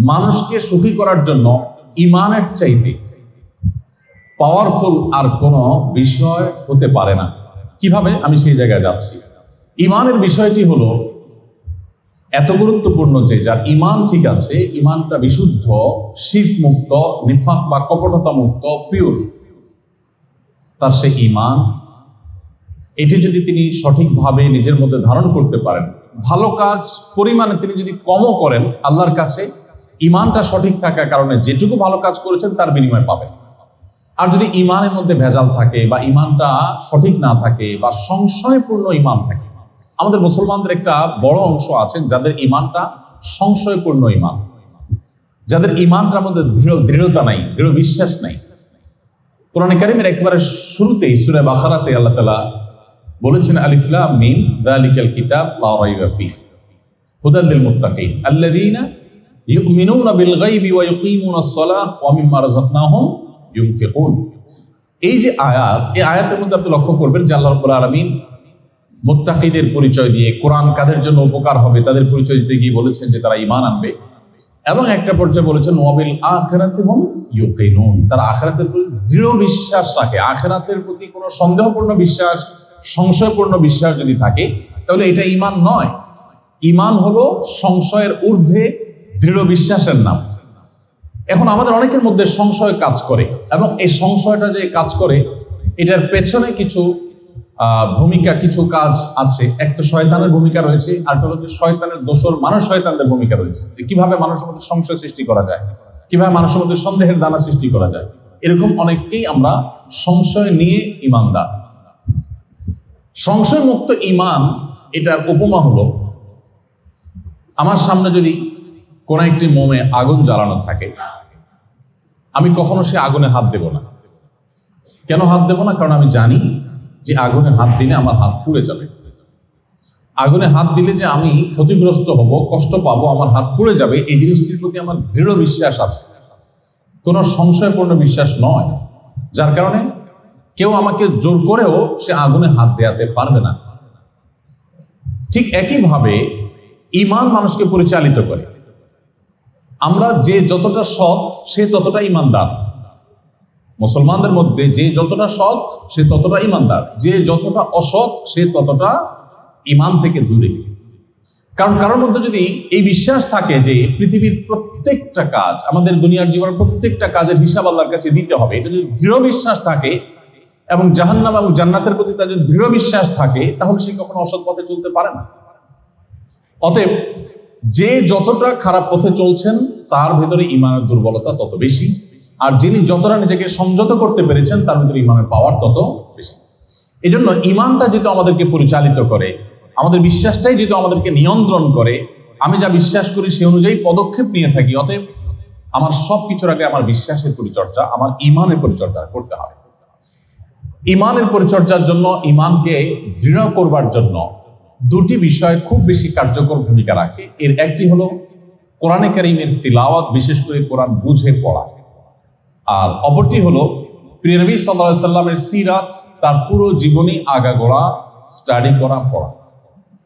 মানুষকে সুখী করার জন্য ইমানের চাইতে পাওয়ারফুল আর কোনো বিষয় হতে পারে না। কীভাবে? আমি সেই জায়গায় যাচ্ছি। ইমানের বিষয়টি হলো এত গুরুত্বপূর্ণ যে যার ইমান ঠিক আছে, ইমানটা বিশুদ্ধ শীত মুক্ত নিফাক বা কপটতা মুক্ত পিওর তার সে ইমান, এটি যদি তিনি সঠিকভাবে নিজের মধ্যে ধারণ করতে পারেন, ভালো কাজ, পরিমাণে তিনি যদি কমও করেন, আল্লাহর কাছে ইমানটা সঠিক থাকার কারণে যেটুকু ভালো কাজ করেছেন, তার বিনিময় পাবেন। আর যদি ইমানের মধ্যে ভেজাল থাকে বা ইমানটা সঠিক না থাকে বা সংশয়পূর্ণ ইমান থাকে, আমাদের মুসলমানদের একটা বড় অংশ আছেন যাদের ইমানটা সংশয়পূর্ণ ইমান। যাদের ইমানটার মধ্যে দৃঢ়, দৃঢ়তা নাই, দৃঢ় বিশ্বাস নাই। কোরআন কারিমের একেবারে শুরুতেই সুরে বাখারাতে আল্লাহ তালা বলেছেন আলিফলা মিম দালিকাল কিতাব, লা রাইবা ফিহ। হুদাল লিল মুত্তাকিন। আল্লাযীনা ইউমিনুনা বিল গায়বি ওয়া ইউকিমুনাস সালাহ ওয়া মিম্মা রাযাকনাহুম ইউনফিকুন। এই যে আয়াত, এই আয়াতের মধ্যে আপনি লক্ষ্য করবেন যে আল্লাহ রাব্বুল আলামিন মুত্তাকিদের পরিচয় দিয়ে কোরআন কাদের জন্য উপকার হবে তাদের পরিচয় দিতে গিয়ে বলেছেন যে তারা ঈমান আনবে। এবং একটা পর্যায়ে বলেছেন ওয়াবিল আখিরাতি হুম ইউকিনুন। তারা আখিরাতের প্রতি দৃঢ় বিশ্বাস রাখে। আখিরাতের প্রতি কোনো সন্দেহপূর্ণ বিশ্বাস, সংশয়পূর্ণ বিশ্বাস যদি থাকে, তাহলে এটা ঈমান নয়। ঈমান হলো সংশয়ের ঊর্ধ্বে দৃঢ় বিশ্বাসের নাম। এখন আমাদের অনেকের মধ্যে সংশয় কাজ করে এবং এই সংশয়টা যে কাজ করে, এটার পেছনে কিছু ভূমিকা, কিছু কাজ আছে। একটা শয়তানের ভূমিকা রয়েছে, আর একটা হচ্ছে শয়তানের দোষর মানুষ শয়তানদের ভূমিকা রয়েছে। যে কীভাবে মানুষের মধ্যে সংশয় সৃষ্টি করা যায়, কীভাবে মানুষের মধ্যে সন্দেহের দানা সৃষ্টি করা যায়, এরকম অনেককেই আমরা সংশয় নিয়ে ইমানদার। সংশয় মুক্ত ইমান, এটার উপমা হলো, আমার সামনে যদি কোনো একটি মোমে আগুন জ্বালানো থাকে? আমি কখনো সে আগুনে হাত দেব না। কেন হাত দেব না? কারণ আমি জানি যে আগুনে হাত দিলে আমার হাত পুড়ে যাবে। আগুনে হাত দিলে যে আমি ক্ষতিগ্রস্ত হব, কষ্ট পাবো, আমার হাত পুড়ে যাবে, এই জিনিসটির প্রতি আমার দৃঢ় বিশ্বাস আছে। কোনো সংশয়পূর্ণ বিশ্বাস নয়। যার কারণে কেউ আমাকে জোর করেও সে আগুনে হাত দেয়াতে পারবে না। ঠিক একইভাবে ইমান মানুষকে পরিচালিত করে। আমরা যে যতটা সৎ, সে ততটা ইমানদার। মুসলমানদের মধ্যে যে যতটা সৎ, সে ততটা ইমানদার। যে যতটা অসৎ, সে ততটা ইমান থেকে দূরে। কারণ, কারোর মধ্যে যদি এই বিশ্বাস থাকে যে পৃথিবীর প্রত্যেকটা কাজ, আমাদের দুনিয়ার জীবনের প্রত্যেকটা কাজের হিসাব আল্লাহর কাছে দিতে হবে, এটা যদি দৃঢ় বিশ্বাস থাকে এবং জাহান্নাম এবং জান্নাতের প্রতি তার যদি দৃঢ় বিশ্বাস থাকে, তাহলে সে কখনো অসৎ পথে চলতে পারে না। অতএব যে যতটা খারাপ পথে চলছেন, তার ভেতরে ইমানের দুর্বলতা তত বেশি। আর যিনি যতটা নিজেকে সংযত করতে পেরেছেন, তার ভিতরে ইমানের পাওয়ার তত বেশি। এই জন্য ইমানটা যেহেতু আমাদেরকে পরিচালিত করে, আমাদের বিশ্বাসটাই যেহেতু আমাদেরকে নিয়ন্ত্রণ করে, আমি যা বিশ্বাস করি সে অনুযায়ী পদক্ষেপ নিয়ে থাকি, অতএব আমার সব কিছুর আগে আমার বিশ্বাসের পরিচর্যা, আমার ইমানের পরিচর্যা করতে হবে ইমানের পরিচর্যার জন্য, ইমানকে দৃঢ় করবার জন্য দুটি বিষয় খুব বেশি কার্যকর ভূমিকা রাখে। এর একটি হলো কোরআনে কারিমের তিলাওয়াত, বিশেষ করে কোরআন বুঝে পড়া। আর অপরটি হলো প্রিয়নবী সাল্লাহ সাল্লামের সিরাত, তার পুরো জীবনী আগাগোড়া স্টাডি করা, পড়া।